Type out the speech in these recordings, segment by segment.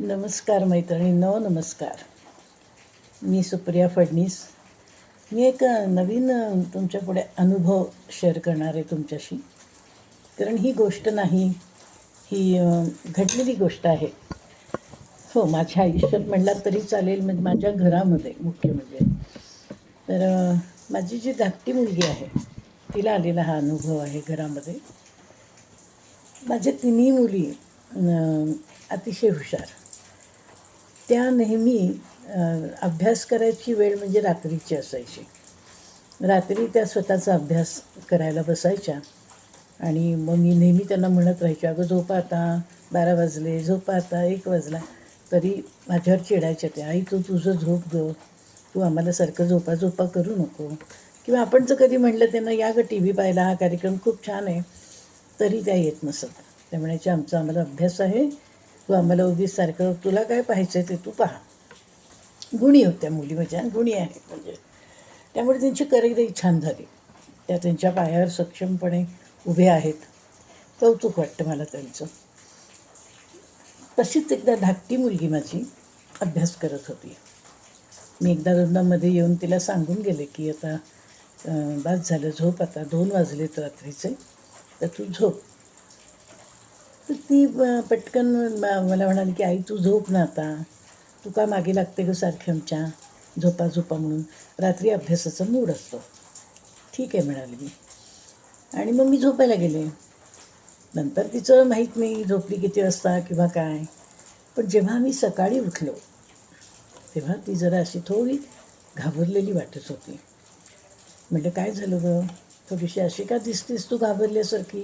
नमस्कार मैत्रिणींनो नमस्कार. मी सुप्रिया फडणीस. मी एक नवीन तुमच्यापुढे अनुभव शेअर करणार आहे तुमच्याशी. कारण ही गोष्ट नाही ही घडलेली गोष्ट आहे. हो माझ्या आयुष्यात म्हणलात तरी चालेल म्हणजे माझ्या घरामध्ये मुख्य म्हणजे. तर माझी जी धाकटी मुलगी आहे तिला आलेला हा अनुभव आहे घरामध्ये. माझ्या तिन्ही मुली अतिशय हुशार. त्या नेहमी अभ्यास करायची वेळ म्हणजे रात्रीची असायची. रात्री त्या स्वतःचा अभ्यास करायला बसायच्या. आणि मग मी नेहमी त्यांना म्हणत राहायचे अगं झोपा आता बारा वाजले झोपा आता एक वाजला. तरी माझ्यावर चिडायच्या त्या आई तू तुझं झोप ग. तू आम्हाला सारखं झोपा झोपा करू नको. किंवा आपण जर कधी म्हटलं त्यांना या गं टी व्ही पाहिला हा कार्यक्रम खूप छान आहे. तरी त्या येत नसत. त्या म्हणायच्या आमचा आम्हाला अभ्यास आहे तू आम्हाला उगीच सारखं तुला काय पाहायचं आहे ते तू पहा. गुणी होत्या मुली माझ्या गुणी आहेत म्हणजे. त्यामुळे त्यांची करिअरही छान झाली. त्या त्यांच्या पायावर सक्षमपणे उभे आहेत. कौतुक वाटतं मला त्यांचं. तशीच एकदा धाकटी मुलगी माझी अभ्यास करत होती. मी एकदा दोनदामध्ये येऊन तिला सांगून गेले की आता बाद झालं झोप आता दोन वाजलेत रात्रीचे. तर तू झोप. तर ती पटकन मला म्हणाली की आई तू झोप ना आता. तू का मागे लागते गं सारखी आमच्या झोपा झोपा म्हणून? रात्री अभ्यासाचा मूड असतो. ठीक आहे म्हणाली मी. आणि मग मी झोपायला गेले. नंतर तिचं माहीत नाही झोपली किती वाजता किंवा काय. पण जेव्हा मी सकाळी उठलो तेव्हा ती जरा अशी थोडी घाबरलेली वाटत होती. म्हटलं काय झालं गं? थोडीशी अशी का दिसतीस तू घाबरल्यासारखी?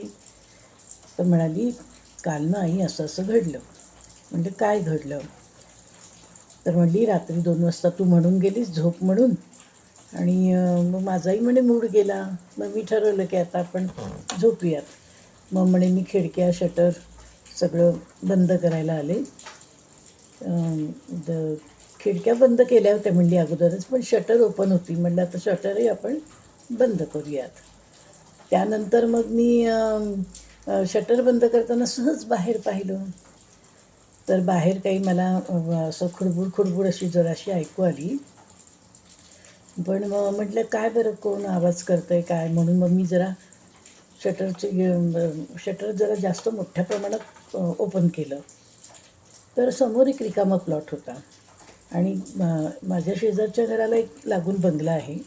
तर म्हणाली काल ना आई असं असं घडलं. म्हणजे काय घडलं? तर म्हणली रात्री दोन वाजता तू म्हणून गेलीस झोप म्हणून. आणि मग माझाही म्हणे मूड गेला. मग मी ठरवलं की आता आपण झोपूयात. मग म्हणे मी खिडक्या शटर सगळं बंद करायला आले. द खिडक्या बंद केल्या होत्या म्हणली अगोदरच पण शटर ओपन होती. म्हणलं आता शटरही आपण बंद करूयात. त्यानंतर मग मी शटर बंद करताना सहज बाहेर पाहिलं. तर बाहेर काही मला असं खुडबुड खुडबुड अशी जराशी ऐकू आली. पण मग म्हटलं काय बरं कोण आवाज करतं आहे काय? म्हणून मग मी जरा शटरचे शटर जरा जास्त मोठ्या प्रमाणात ओपन केलं. तर समोर एक रिकामा प्लॉट होता. आणि माझ्या शेजारच्या घराला एक लागून बंगला आहे.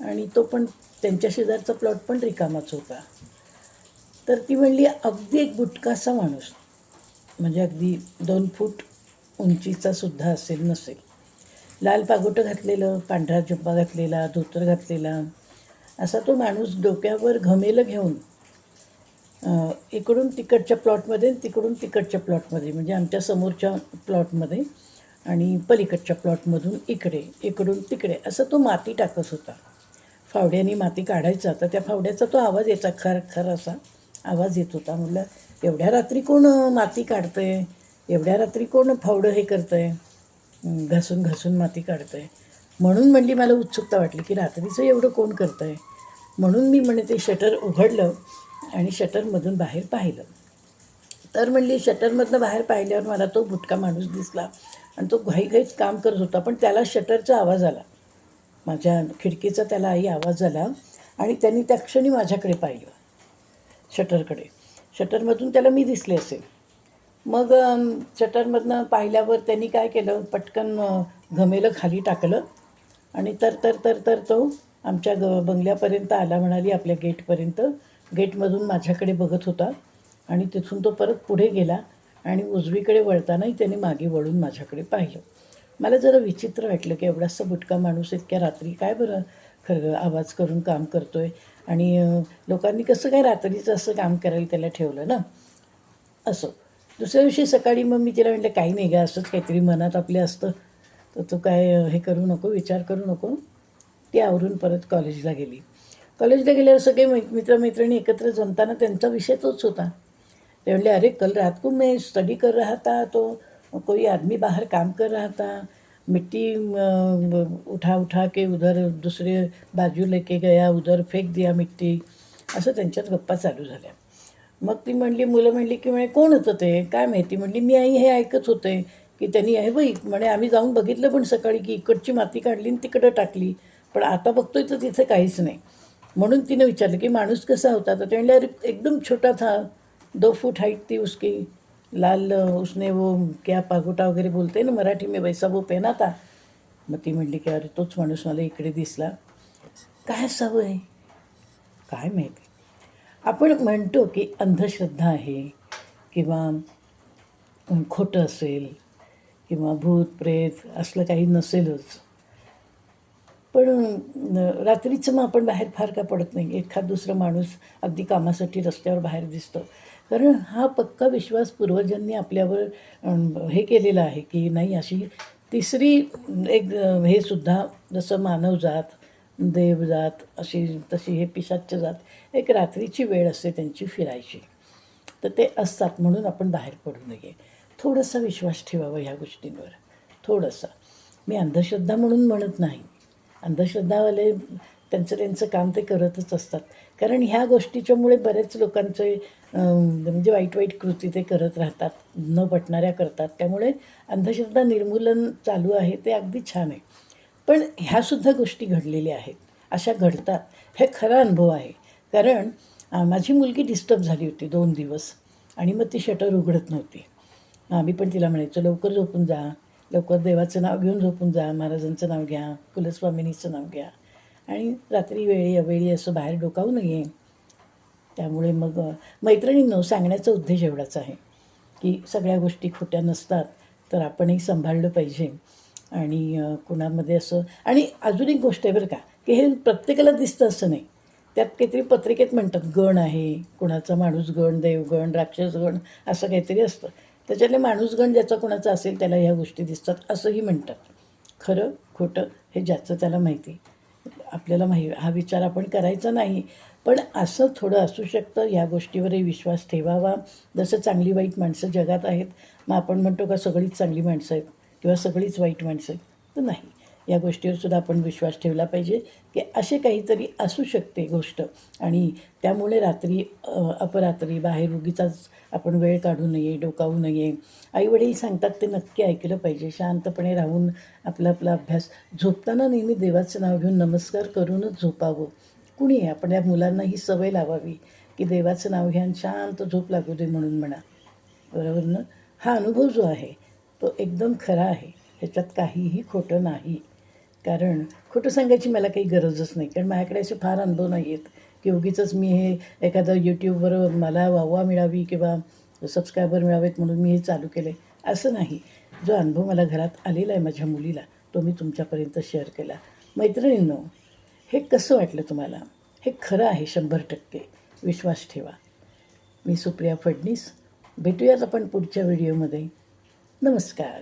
आणि तो पण त्यांच्या शेजारचा प्लॉट पण रिकामाच होता. तर ती म्हणली अगदी एक बुटकासा माणूस. म्हणजे अगदी दोन फूट उंचीचा सुद्धा असेल नसेल. लाल पागोटं घातलेलं पांढरा जुब्बा घातलेला धोतर घातलेला असा तो माणूस डोक्यावर घमेलं घेऊन इकडून तिकडच्या प्लॉटमध्ये तिकडून तिकडच्या प्लॉटमध्ये म्हणजे आमच्या समोरच्या प्लॉटमध्ये आणि पलीकडच्या प्लॉटमधून इकडे इकडून तिकडे असं तो माती टाकत होता. फावड्याने माती काढायचा तर त्या फावड्याचा तो आवाज यायचा खर खर असा. आवाज येत होता. म्हटलं एवढ्या रात्री कोण माती माती काढतंय? एवढ्या रात्री कोण फावडं हे करतंय? आहे घासून घासून माती काढतंय. म्हणून म्हणली मला उत्सुकता वाटली की रात्रीचं एवढं कोण करतंय? म्हणून मी म्हणे ते शटर उघडलं आणि शटरमधून बाहेर पाहिलं. तर म्हणली शटरमधनं बाहेर पाहिल्यावर मला तो बुटका माणूस दिसला आणि तो घाईघाईत काम करत होता पण त्याला शटरचा आवाज आला. माझ्या खिडकीचा त्याला आई आवाज आला आणि त्यांनी त्या क्षणी माझ्याकडे पाहिलं. शटरकडे. शटरमधून त्याला मी दिसले असेल मग शटरमधनं पाहिल्यावर त्यांनी काय केलं? पटकन घमेलं खाली टाकलं आणि तर तर तर तर तो आमच्या ग बंगल्यापर्यंत आला म्हणाली आपल्या गेटपर्यंत. गेटमधून माझ्याकडे बघत होता आणि तिथून तो परत पुढे गेला आणि उजवीकडे वळतानाही त्याने मागे वळून माझ्याकडे पाहिलं. मला जरा विचित्र वाटलं की एवढासा बुटका माणूस इतक्या रात्री काय बरं? आवाज करून काम करतोय. आणि लोकांनी कसं काय रात्रीचं असं काम करायला त्याला ठेवलं ना? असं. दुसऱ्या दिवशी सकाळी मग मी तिला म्हटलं काही नाही गं असंच काहीतरी मनात आपलं असतं. तर तू काय हे करू नको विचार करू नको. ती आवरून परत कॉलेजला गेली. कॉलेजला गेल्यावर सगळे मै मित्रमैत्रिणी एकत्र जमताना त्यांचा विषय तोच होता. ते म्हणले अरे कल रात को मैं स्टडी कर रहा था तो कोई आदमी बाहर काम कर रहा था. मिट्टी उठा उठा के उधर दुसरे बाजू लेके गया उधर फेक दिया मिट्टी. असं त्यांच्यात गप्पा चालू झाल्या. मग ती म्हणली मुलं म्हणली की म्हणे कोण होतं ते? काय माहिती? म्हणली मी आई हे ऐकत होते की त्यांनी आहे बाई म्हणे आम्ही जाऊन बघितलं पण सकाळी की इकडची माती काढली आणि तिकडं टाकली. पण आता बघतोय तर तिथे काहीच नाही. म्हणून तिनं विचारलं की माणूस कसा होता? तर ते म्हणले एकदम छोटा था. दो फूट हाईट ती उसकी. लाल उसने वो क्या पागोटा वगैरे बोलते ना मराठी मी वैसा वो पेना था। मग ती म्हणली की अरे तोच माणूस मला इकडे दिसला. काय असावं आहे? काय माहिती. आपण म्हणतो की अंधश्रद्धा आहे किंवा खोटं असेल किंवा भूत प्रेत असलं काही नसेलच. पण रात्रीचं मग आपण बाहेर फार का पडत नाही. एखाद दुसरा माणूस अगदी कामासाठी रस्त्यावर बाहेर दिसतो. कारण हा पक्का विश्वास पूर्वजांनी आपल्यावर हे केलेला आहे की नाही अशी तिसरी एक हे सुद्धा जसं मानवजात देवजात अशी तशी हे पिशाच्य जात एक रात्रीची वेळ असते त्यांची फिरायची. तर ते असतात म्हणून आपण बाहेर पडू नये. थोडासा विश्वास ठेवावा ह्या गोष्टींवर. थोडासा. मी अंधश्रद्धा म्हणून म्हणत नाही. अंधश्रद्धावाले त्यांचं त्यांचं काम ते करतच असतात. कारण ह्या गोष्टीच्यामुळे बरेच लोकांचे म्हणजे वाईट वाईट कृती ते करत राहतात न पटणाऱ्या करतात. त्यामुळे अंधश्रद्धा निर्मूलन चालू आहे ते अगदी छान आहे. पण ह्यासुद्धा गोष्टी घडलेल्या आहेत. अशा घडतात. हे खरा अनुभव आहे. कारण माझी मुलगी डिस्टर्ब झाली होती दोन दिवस. आणि मग ती शटर उघडत नव्हती. आम्ही पण तिला म्हणायचो लवकर झोपून जा. लवकर देवाचं नाव घेऊन झोपून जा. महाराजांचं नाव घ्या. कुलस्वामिनीचं नाव घ्या. आणि रात्री वेळी अवेळी असं बाहेर डोकावू नये. त्यामुळे मग मैत्रिणींनो सांगण्याचा उद्देश एवढाच आहे की सगळ्या गोष्टी खोट्या नसतात तर आपणही सांभाळलं पाहिजे. आणि कुणामध्ये असं आणि अजून एक गोष्ट आहे बरं का की हे प्रत्येकाला दिसतं असं नाही. त्यात काहीतरी पत्रिकेत म्हणतात गण आहे कुणाचा माणूस गण देवगण राक्षस गण असं काहीतरी असतं. त्याच्यातले माणूसगण ज्याचा कुणाचा असेल त्याला ह्या गोष्टी दिसतात असंही म्हणतात. खरं खोटं हे ज्याचं त्याला माहिती. आपल्याला माहि हा विचार आपण करायचा नाही. पण असं थोडं असू शकतं या गोष्टीवरही विश्वास ठेवावा. जसं चांगली वाईट माणसं जगात आहेत मग आपण म्हणतो का सगळीच चांगली माणसं आहेत किंवा सगळीच वाईट माणसं आहेत तर नाही. या गोष्टीवर सुद्धा आपण विश्वास ठेवला पाहिजे की असे काहीतरी असू शकते गोष्ट. आणि त्यामुळे रात्री अपरात्री बाहेर उगीचाच आपण वेळ काढू नये डोकावू नये. आईवडील सांगतात ते नक्की ऐकलं पाहिजे. शांतपणे राहून आपला आपला अभ्यास. झोपताना नेहमी देवाचं नाव घेऊन नमस्कार करूनच झोपावं. कुणी आहे? आपण या मुलांना ही सवय लावावी की देवाचं नाव घ्यान शांत झोप लागू दे म्हणून म्हणा. बरोबर ना? हा अनुभव जो आहे तो एकदम खरा आहे. ह्याच्यात काहीही खोटं नाही. कारण खोटं सांगायची मला काही गरजच नाही. कारण माझ्याकडे असे फार अनुभव नाही आहेत की उगीचंच मी हे एखादं यूट्यूबवर मला वाहवा मिळावी किंवा सबस्क्रायबर मिळावेत म्हणून मी हे चालू केले असं नाही. जो अनुभव मला घरात आलेला आहे माझ्या मुलीला तो मी तुमच्यापर्यंत शेअर केला. मैत्रिणींनो हे कसं वाटलं तुम्हाला? हे खरं आहे शंभर टक्के. विश्वास ठेवा. मी सुप्रिया फडणीस. भेटूयात आपण पुढच्या व्हिडिओमध्ये नमस्कार.